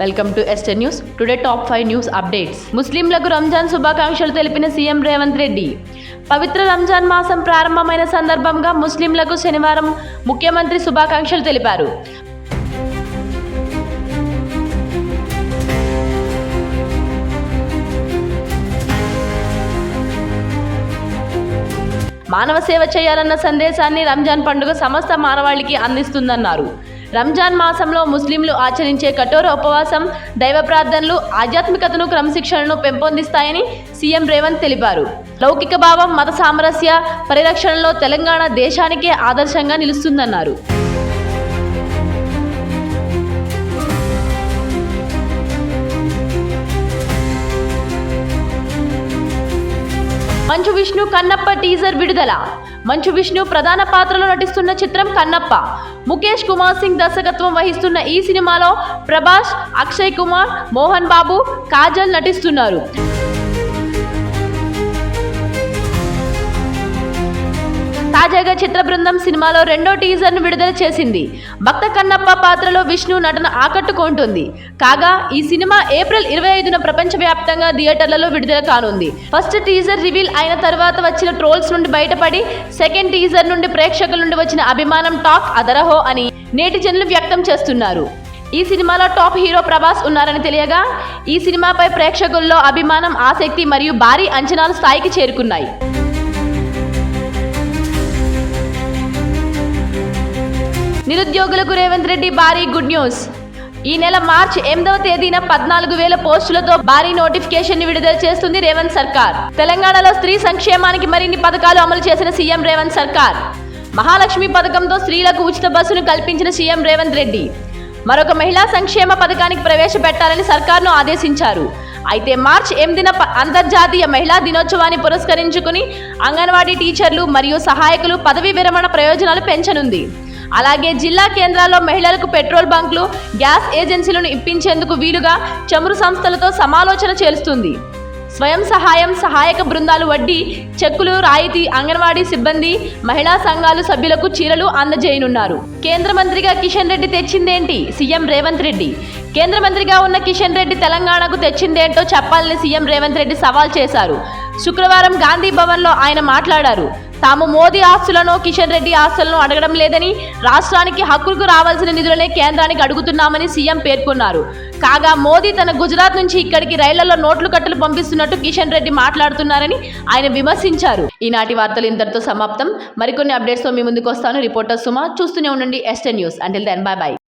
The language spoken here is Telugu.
Welcome to ST news today top five news updates ముస్లింలకు రంజాన్ శుభాకాంక్షలు తెలిపిన సీఎం రేవంత్ రెడ్డి. పవిత్ర రంజాన్ మాసం ప్రారంభమైన సందర్భంగా ముస్లింలకు శనివారం ముఖ్యమంత్రి శుభాకాంక్షలు తెలిపారు. మానవ సేవ చేయాలన్న సందేశాన్ని రంజాన్ పండుగ సమస్త మానవాళికి అందిస్తుందన్నారు. రంజాన్ మాసంలో ముస్లింలు ఆచరించే కఠోర ఉపవాసం దైవ ప్రార్థనలు ఆధ్యాత్మికతను క్రమశిక్షణను పెంపొందిస్తాయని సీఎం రేవంత్ తెలిపారు. లౌకిక భావం మత సామరస్య పరిరక్షణలో తెలంగాణ దేశానికే ఆదర్శంగా నిలుస్తుందన్నారు. మంచు విష్ణు కన్నప్ప టీజర్ విడుదల. మంచు విష్ణు ప్రధాన పాత్రలో నటిస్తున్న చిత్రం కన్నప్ప. ముఖేష్ కుమార్ సింగ్ దర్శకత్వం వహిస్తున్న ఈ సినిమాలో ప్రభాస్ అక్షయ్ కుమార్ మోహన్ బాబు కాజల్ నటిస్తున్నారు. తాజాగా చిత్ర బృందం సినిమాలో రెండో టీజర్ను విడుదల చేసింది. భక్త కన్నప్ప పాత్రలో విష్ణు నటన ఆకట్టుకుంటుంది. కాగా ఈ సినిమా ఏప్రిల్ ఇరవై ఐదున ప్రపంచవ్యాప్తంగా థియేటర్లలో విడుదల కానుంది. ఫస్ట్ టీజర్ రివీల్ అయిన తర్వాత వచ్చిన ట్రోల్స్ నుండి బయటపడి సెకండ్ టీజర్ నుండి ప్రేక్షకుల నుండి వచ్చిన అభిమానం టాక్ అదరహో అని నేటిజన్లు వ్యక్తం చేస్తున్నారు. ఈ సినిమాలో టాప్ హీరో ప్రభాస్ ఉన్నారని తెలియగా ఈ సినిమాపై ప్రేక్షకుల్లో అభిమానం ఆసక్తి మరియు భారీ అంచనాలు స్థాయికి చేరుకున్నాయి. నిరుద్యోగులకు రేవంత్ రెడ్డి భారీ గుడ్ న్యూస్. ఈ నెల మార్చ్ ఎనిమిదవ తేదీన పద్నాలుగు వేల పోస్టులతో భారీ నోటిఫికేషన్ని విడుదల చేస్తుంది రేవంత్ సర్కార్. తెలంగాణలో స్త్రీ సంక్షేమానికి మరిన్ని పథకాలు అమలు చేసిన సీఎం రేవంత్ సర్కార్. మహాలక్ష్మి పథకంతో స్త్రీలకు ఉచిత బస్సును కల్పించిన సీఎం రేవంత్ రెడ్డి. మరొక మహిళా సంక్షేమ పథకానికి ప్రవేశపెట్టాలని సర్కార్ను ఆదేశించారు. అయితే మార్చ్ ఎనిమిదిన ప- అంతర్జాతీయ మహిళా దినోత్సవాన్ని పురస్కరించుకుని అంగన్వాడీ టీచర్లు మరియు సహాయకులు పదవీ విరమణ ప్రయోజనాలు పెంచనుంది. అలాగే జిల్లా కేంద్రాల్లో మహిళలకు పెట్రోల్ బంకులు గ్యాస్ ఏజెన్సీలను ఇప్పించేందుకు వీలుగా చమురు సంస్థలతో సమాలోచన చేస్తుంది స్వయం సహాయం సహాయక బృందాలు వడ్డీ చెక్కులు రాయితీ అంగన్వాడీ సిబ్బంది మహిళా సంఘాలు సభ్యులకు చీరలు అందజేయనున్నారు. కేంద్ర మంత్రిగా కిషన్ రెడ్డి తెచ్చిందేంటి? సీఎం రేవంత్ రెడ్డి. కేంద్ర మంత్రిగా ఉన్న కిషన్ రెడ్డి తెలంగాణకు తెచ్చిందేంటో చెప్పాలని సీఎం రేవంత్ రెడ్డి సవాల్ చేశారు. శుక్రవారం గాంధీ భవన్లో ఆయన మాట్లాడారు. తాము మోదీ ఆస్తులను కిషన్ రెడ్డి ఆస్తులను అడగడం లేదని రాష్ట్రానికి హక్కులకు రావాల్సిన నిధులనే కేంద్రానికి అడుగుతున్నామని సీఎం పేర్కొన్నారు. కాగా మోదీ తన గుజరాత్ నుంచి ఇక్కడికి రైళ్ళలో నోట్లు కట్టలు పంపిస్తున్నట్టు కిషన్ రెడ్డి మాట్లాడుతున్నారని ఆయన విమర్శించారు. ఈనాటి వార్తలు ఇంతటితో సమాప్తం. మరికొన్ని అప్డేట్స్తో మీ ముందుకు వస్తాను. రిపోర్టర్ సుమ చూస్తూనే ఉండండి ఎస్టే న్యూస్. అంటే దెన్ బాయ్ బాయ్.